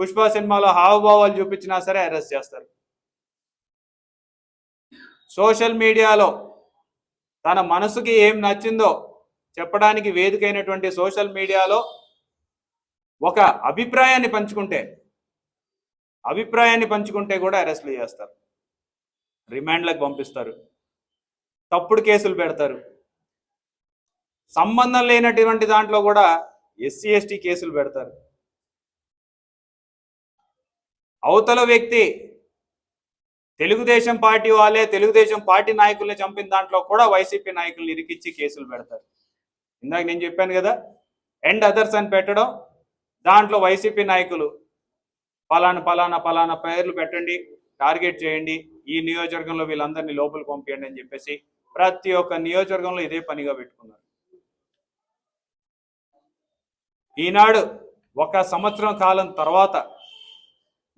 పుష్ప సినిమాలో హావభావాలు చూపించినా సరే అరెస్ట్ చేస్తారు. సోషల్ మీడియాలో తన మనసుకి ఏం నచ్చిందో చెప్పడానికి వేదికైనటువంటి సోషల్ మీడియాలో ఒక అభిప్రాయాన్ని పంచుకుంటే అభిప్రాయాన్ని పంచుకుంటే కూడా అరెస్ట్లు చేస్తారు. రిమాండ్లకు పంపిస్తారు. తప్పుడు కేసులు పెడతారు. సంబంధం లేనటువంటి దాంట్లో కూడా ఎస్సీ ఎస్టీ కేసులు పెడతారు. అవతల వ్యక్తి తెలుగుదేశం పార్టీ వాళ్ళే తెలుగుదేశం పార్టీ నాయకుల్ని చంపిన దాంట్లో కూడా వైసీపీ నాయకుల్ని ఇరికిచ్చి కేసులు పెడతారు. ఇందాక నేను చెప్పాను కదా ఎండ్ అదర్స్ అని పెట్టడం దాంట్లో వైసీపీ నాయకులు పలానా పలానా పలానా పేర్లు పెట్టండి టార్గెట్ చేయండి ఈ నియోజకవర్గంలో వీళ్ళందరినీ లోపలికి పంపించండి అని చెప్పేసి ప్రతి ఒక్క నియోజకవర్గంలో ఇదే పనిగా పెట్టుకున్నారు. ఈనాడు ఒక సంవత్సరం కాలం తర్వాత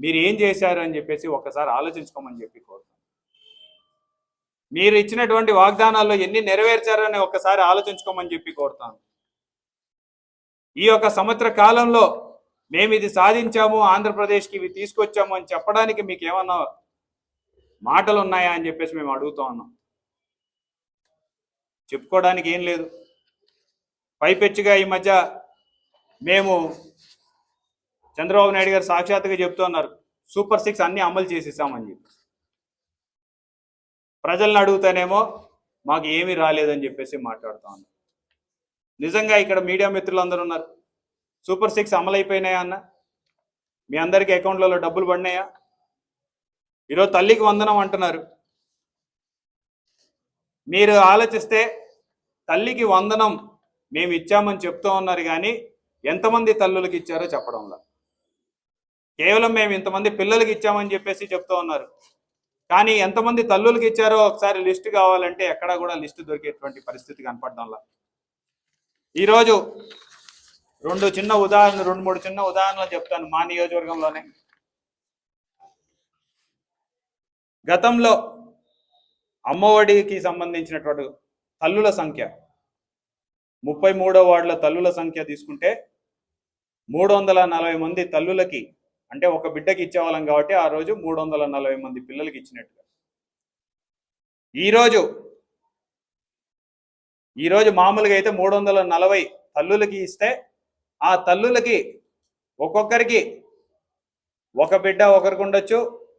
మీరు ఏం చేశారు అని చెప్పేసి ఒక్కసారి ఆలోచించుకోమని చెప్పి కోరుతాను. మీరు ఇచ్చినటువంటి వాగ్దానాల్లో ఎన్ని నెరవేర్చారని ఒకసారి ఒక్కసారి ఆలోచించుకోమని చెప్పి కోరుతాను. ఈ యొక్క సంవత్సర కాలంలో మేము ఇది సాధించాము ఆంధ్రప్రదేశ్కి ఇవి తీసుకొచ్చాము అని చెప్పడానికి మీకు ఏమన్నా మాటలు ఉన్నాయా అని చెప్పేసి మేము అడుగుతా ఉన్నాం. చెప్పుకోవడానికి ఏం లేదు. పైపెచ్చుగా ఈ మధ్య మేము చంద్రబాబు నాయుడు గారు సాక్షాత్తుగా చెప్తున్నారు సూపర్ సిక్స్ అన్ని అమలు చేసేసామని చెప్పి. ప్రజలను అడుగుతానేమో మాకు ఏమీ రాలేదని చెప్పేసి మాట్లాడుతా ఉన్నారు నిజంగా ఇక్కడ మీడియా మిత్రులందరూ ఉన్నారు. సూపర్ సిక్స్ అమలు అయిపోయినాయా అన్న? మీ అందరికీ అకౌంట్లలో డబ్బులు పడినాయా? ఈరోజు తల్లికి వందనం అంటున్నారు. మీరు ఆలోచిస్తే తల్లికి వందనం మేము ఇచ్చామని చెప్తూ ఉన్నారు కానీ ఎంతమంది తల్లులకి ఇచ్చారో చెప్పడంలా. కేవలం మేము ఇంతమంది పిల్లలకి ఇచ్చామని చెప్పేసి చెప్తూ ఉన్నారు. కానీ ఎంతమంది తల్లులకి ఇచ్చారో ఒకసారి లిస్ట్ కావాలంటే ఎక్కడా కూడా లిస్ట్ దొరికేటువంటి పరిస్థితి కనపడడంలా. ఈరోజు రెండు చిన్న ఉదాహరణ రెండు మూడు చిన్న ఉదాహరణలు చెప్తాను మా నియోజకవర్గంలోనే. గతంలో అమ్మఒడికి సంబంధించినటువంటి తల్లుల సంఖ్య ముప్పై మూడో వార్డుల తల్లుల సంఖ్య తీసుకుంటే మూడు వందల నలభై మంది తల్లులకి అంటే ఒక బిడ్డకి ఇచ్చేవాళ్ళం కాబట్టి ఆ రోజు మూడు వందల నలభై మంది పిల్లలకి ఇచ్చినట్టుగా. ఈరోజు ఈరోజు మామూలుగా అయితే మూడు వందల నలభై తల్లులకి ఇస్తే ఆ తల్లులకి ఒక్కొక్కరికి ఒక బిడ్డ ఒకరికి ఉండొచ్చు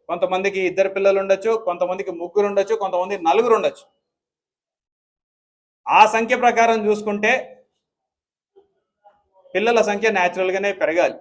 కొంతమందికి ఇద్దరు పిల్లలు ఉండొచ్చు కొంతమందికి ముగ్గురు ఉండొచ్చు కొంతమంది నలుగురు ఉండొచ్చు. ఆ సంఖ్య ప్రకారం చూసుకుంటే పిల్లల సంఖ్య న్యాచురల్గానే పెరగాలి.